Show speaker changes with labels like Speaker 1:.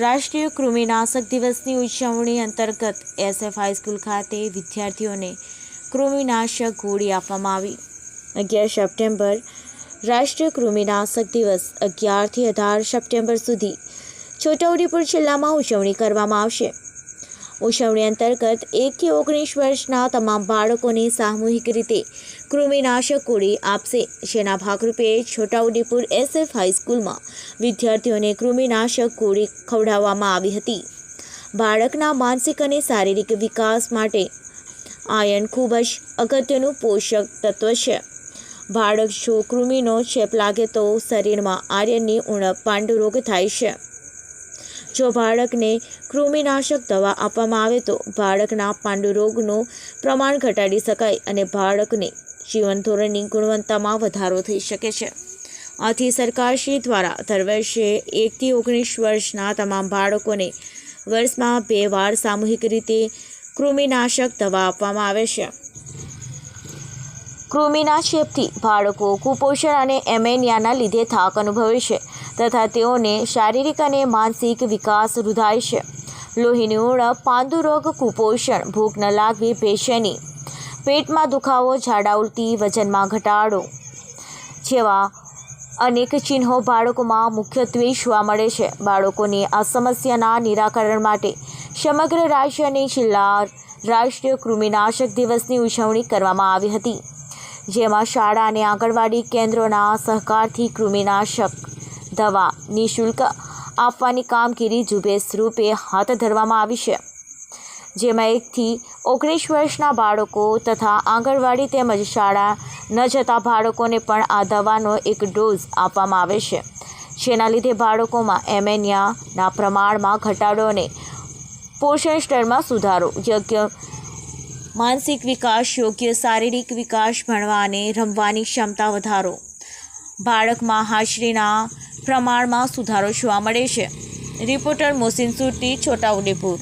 Speaker 1: રાષ્ટ્રીય કૃમિનાશક દિવસની ઉજવણી અંતર્ગત એસએફ હાઈસ્કૂલ ખાતે વિદ્યાર્થીઓને કૃમિનાશક ગોળી આપવામાં આવી. અગિયાર સપ્ટેમ્બર, રાષ્ટ્રીય કૃમિનાશક દિવસ, અગિયારથી અઢાર સપ્ટેમ્બર સુધી. છોટાઉદેપુર જિલ્લામાં ઉજવણી કરવામાં આવશે. ઉજવણી અંતર્ગત એકથી ઓગણીસ વર્ષના તમામ બાળકોને સામૂહિક રીતે કૃમિનાશક ગોળી આપશે. જેના ભાગરૂપે છોટાઉદેપુર એસએફ હાઈસ્કૂલમાં વિદ્યાર્થીઓને કૃમિનાશક ગોળી ખવડાવવામાં આવી હતી. બાળકના માનસિક અને શારીરિક વિકાસ માટે આયન ખૂબ જ અગત્યનું પોષક તત્વ છે. બાળક જો કૃમિનો ચેપ લાગે તો શરીરમાં આર્યનની ઉણપ, પાંડુરોગ થાય છે. જો બાળકને કૃમિનાશક દવા આપવામાં આવે તો બાળકના પાંડુરોગનું પ્રમાણ ઘટાડી શકાય અને બાળકને જીવન ધોરણની ગુણવત્તામાં વધારો થઈ શકે છે. આથી સરકારશ્રી દ્વારા દર વર્ષે એકથી ઓગણીસ વર્ષના તમામ બાળકોને વર્ષમાં બે વાર સામૂહિક રીતે કૃમિનાશક દવા આપવામાં આવે છે. કૃમિના ચેપથી બાળકો કુપોષણ અને એમેનિયાના લીધે થાક અનુભવે છે. તથા તેઓને શારીરિક અને માનસિક વિકાસ રૂધાય છે. લોહીની ઉણપ પાંદુરોગ કુપોષણ, ભૂખ ન લાગવી બેચેની પેટમાં દુખાવો, ઝાડા ઉલટી, વજનમાં ઘટાડો જેવા અનેક ચિહ્નો બાળકોમાં મુખ્યત્વે જોવા મળે છે. બાળકોની આ સમસ્યાના નિરાકરણ માટે સમગ્ર રાજ્ય અને રાષ્ટ્રીય કૃમિનાશક દિવસની ઉજવણી કરવામાં આવી હતી, જેમાં શાળા અને આંગણવાડી કેન્દ્રોના સહકારથી કૃમિનાશક દવા નિઃશુલ્ક આપવાની કામગીરી ઝુંબેશ રૂપે હાથ ધરવામાં આવી છે. જેમાં એકથી ઓગણીસ વર્ષના બાળકો તથા આંગણવાડી તેમજ શાળા ન જતા બાળકોને પણ આ દવાનો એક ડોઝ આપવામાં આવે છે. જેના લીધે બાળકોમાં એમેનિયાના પ્રમાણમાં ઘટાડો અને પોષણ સ્તરમાં સુધારો, યોગ્ય માનસિક વિકાસ, યોગ્ય શારીરિક વિકાસ ભણવા અને રમવાની ક્ષમતા વધારો. બાળકમાં હાજરીના પ્રમાણમાં સુધારો જોવા મળે છે. રિપોર્ટર મોસીન સુરતી છોટાઉદેપુર.